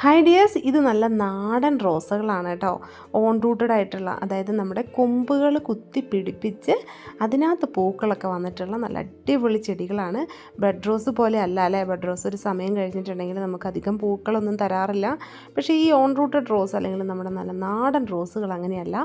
Hi dears ഇത് നല്ല നാടൻ റോസകളാണ് കേട്ടോ. ഓൺ റൂട്ടഡ് ആയിട്ടുള്ള അതായത് നമ്മുടെ കൊമ്പുകൾ കുത്തി പിടിപ്പിച്ച് അതിനകത്ത് പൂക്കളൊക്കെ വന്നിട്ടുള്ള നല്ല അടിപൊളി ചെടികളാണ്. ബെഡ് റോസ് പോലെ അല്ല അല്ലേ? ബെഡ് റോസ് ഒരു സമയം കഴിഞ്ഞിട്ടുണ്ടെങ്കിൽ നമുക്ക് അധികം പൂക്കളൊന്നും തരാറില്ല. പക്ഷേ ഈ ഓൺ റൂട്ടഡ് റോസ് അല്ലെങ്കിൽ നമ്മുടെ നല്ല നാടൻ റോസുകൾ അങ്ങനെയല്ല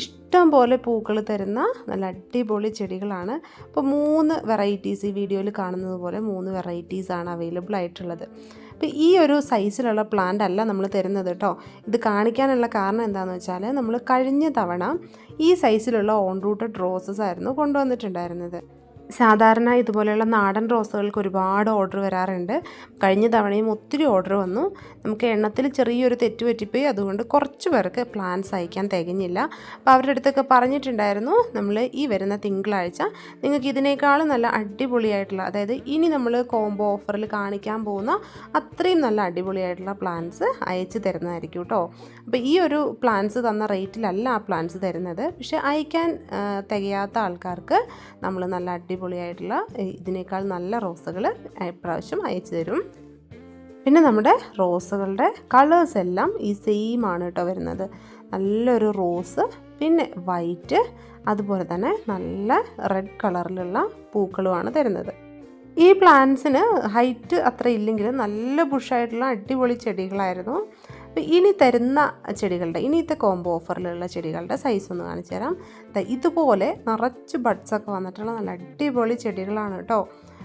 ഇഷ്ടം പോലെ പൂക്കൾ തരുന്ന നല്ല അടിപൊളി ചെടികളാണ്. അപ്പോൾ മൂന്ന് വെറൈറ്റീസ് ഈ വീഡിയോയിൽ കാണുന്നത് പോലെ മൂന്ന് വെറൈറ്റീസാണ് അവൈലബിൾ ആയിട്ടുള്ളത്. അപ്പോൾ ഈ ഒരു സൈസിലുള്ള അല്ല നമ്മൾ തരുന്നത് കേട്ടോ ഇത് കാണിക്കാനുള്ള കാരണം എന്താണെന്ന് വെച്ചാൽ നമ്മൾ കഴിഞ്ഞ തവണ ഈ സൈസിലുള്ള ഓൺ റൂട്ടഡ് റോസസ് ആയിരുന്നു കൊണ്ടുവന്നിട്ടുണ്ടായിരുന്നത്. സാധാരണ ഇതുപോലെയുള്ള നാടൻ റോസുകൾക്ക് ഒരുപാട് ഓർഡർ വരാറുണ്ട്. കഴിഞ്ഞ തവണയും ഒത്തിരി ഓർഡർ വന്നു. നമുക്ക് എണ്ണത്തിൽ ചെറിയൊരു തെറ്റ് പറ്റിപ്പോയി. അതുകൊണ്ട് കുറച്ച് പേർക്ക് പ്ലാൻസ് അയക്കാൻ തികഞ്ഞില്ല. അപ്പോൾ അവരുടെ അടുത്തൊക്കെ പറഞ്ഞിട്ടുണ്ടായിരുന്നു നമ്മൾ ഈ വരുന്ന തിങ്കളാഴ്ച നിങ്ങൾക്ക് ഇതിനേക്കാളും നല്ല അടിപൊളിയായിട്ടുള്ള അതായത് ഇനി നമ്മൾ കോംബോ ഓഫറിൽ കാണിക്കാൻ പോകുന്ന അത്രയും നല്ല അടിപൊളിയായിട്ടുള്ള പ്ലാൻസ് അയച്ചു തരുന്നതായിരിക്കും കേട്ടോ. അപ്പോൾ ഈ ഒരു പ്ലാൻസ് തന്ന റേറ്റിലല്ല ആ പ്ലാൻസ് തരുന്നത്. പക്ഷേ അയക്കാൻ തികയാത്ത ആൾക്കാർക്ക് നമ്മൾ നല്ല അടിപൊളിയായിട്ടുള്ള ഇതിനേക്കാൾ നല്ല റോസുകൾ ഇപ്രാവശ്യം അയച്ചു തരും. പിന്നെ നമ്മുടെ റോസുകളുടെ കളേഴ്സ് എല്ലാം ഈ സെയിം ആണ് കേട്ടോ വരുന്നത്. നല്ലൊരു റോസ് പിന്നെ വൈറ്റ് അതുപോലെ തന്നെ നല്ല റെഡ് കളറിലുള്ള പൂക്കളുമാണ് തരുന്നത്. ഈ പ്ലാന്റ്സിന് ഹൈറ്റ് അത്ര ഇല്ലെങ്കിലും നല്ല ബുഷായിട്ടുള്ള അടിപൊളി ചെടികളായിരുന്നു. അപ്പോൾ ഇനി തരുന്ന ചെടികളുടെ ഇനിയത്തെ കോംബോ ഓഫറിലുള്ള ചെടികളുടെ സൈസ് ഒന്ന് കാണിച്ചു തരാം ഇതുപോലെ നിറച്ച് ബഡ്സൊക്കെ വന്നിട്ടുള്ള നല്ല അടിപൊളി ചെടികളാണ് കേട്ടോ.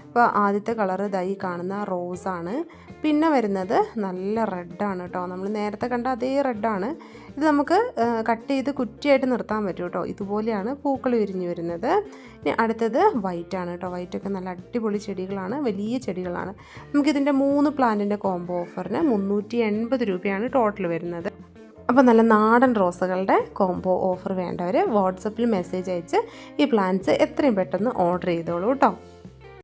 അപ്പോൾ ആദ്യത്തെ കളർ ഇതാ ഈ കാണുന്ന റോസാണ്. പിന്നെ വരുന്നത് നല്ല റെഡാണ് കേട്ടോ നമ്മൾ നേരത്തെ കണ്ട അതേ റെഡാണ്. ഇത് നമുക്ക് കട്ട് ചെയ്ത് കുറ്റിയായിട്ട് നിർത്താൻ പറ്റും കേട്ടോ ഇതുപോലെയാണ് പൂക്കൾ വിരിഞ്ഞു വരുന്നത്. ഇനി അടുത്തത് വൈറ്റാണ് കേട്ടോ വൈറ്റൊക്കെ നല്ല അടിപൊളി ചെടികളാണ്. വലിയ ചെടികളാണ്. നമുക്കിതിന്റെ മൂന്ന് പ്ലാന്റിന്റെ കോംബോ ഓഫറിന് മുന്നൂറ്റി എൺപത് രൂപയാണ് ടോട്ടൽ വരുന്നത്. അപ്പോൾ നല്ല നാടൻ റോസുകളുടെ കോംബോ ഓഫർ വേണ്ടവർ വാട്സപ്പിൽ മെസ്സേജ് അയച്ച് ഈ പ്ലാന്റ്സ് എത്രയും പെട്ടെന്ന് ഓർഡർ ചെയ്തോളൂ കേട്ടോ